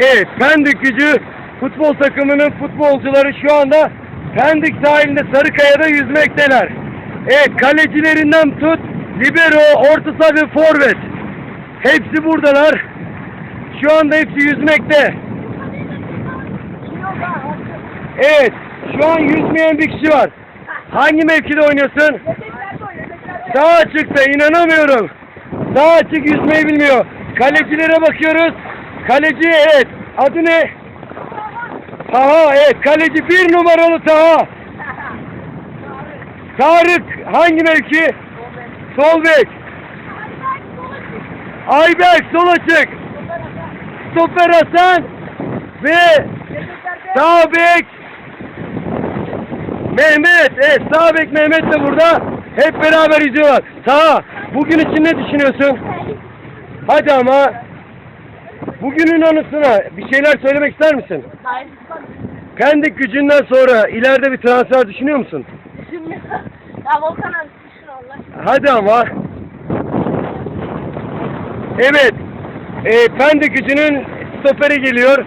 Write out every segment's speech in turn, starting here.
Evet, Pendik gücü futbol takımının futbolcuları şu anda Pendik sahilinde Sarıkaya'da yüzmekteler. Evet, kalecilerinden tut, libero, orta saha ve forvet. Hepsi buradalar. Şu anda hepsi yüzmekte. Evet, şu an yüzmeyen bir kişi var. Hangi mevkide oynuyorsun? Sağ açıkta, inanamıyorum. Sağ açık yüzmeyi bilmiyor. Kalecilere bakıyoruz. Kaleci evet. Adı ne? Taha evet. Kaleci bir numaralı Taha. Tarık hangi mevki? Sol bek. Ayberk sol açık. Stoper Hasan ve sağ bek Mehmet. Evet sağ bek Mehmet de burada. Hep beraber izliyorlar. Taha bugün için ne düşünüyorsun? Hadi ama bugünün anısına bir şeyler söylemek ister misin? Pendik gücünden sonra ileride bir transfer düşünüyor musun? ya Volkan abi düşün Allah aşkına. Hadi ama. Evet. E, Pendik gücünün stoperi geliyor.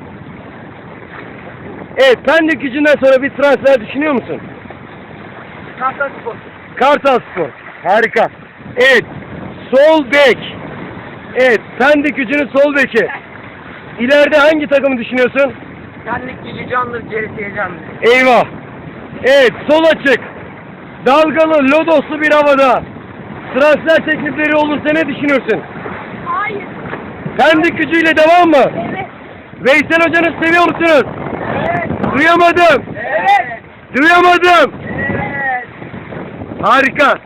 Evet, Pendik gücünden sonra bir transfer düşünüyor musun? Kartal Spor. Kartal Spor. Harika. Evet. Sol bek. Evet. Pendik gücünün sol beki. İleride hangi takımı düşünüyorsun? Kendik gücü candır, gerisi candır. Eyvah. Evet. Sol açık. Dalgalı, lodoslu bir havada. Transfer teklifleri olursa ne düşünürsün? Hayır. Pendik gücüyle devam mı? Evet. Veysel hocanı seviyor musunuz? Evet. Duyamadım. Evet. Duyamadım. Evet. Harika.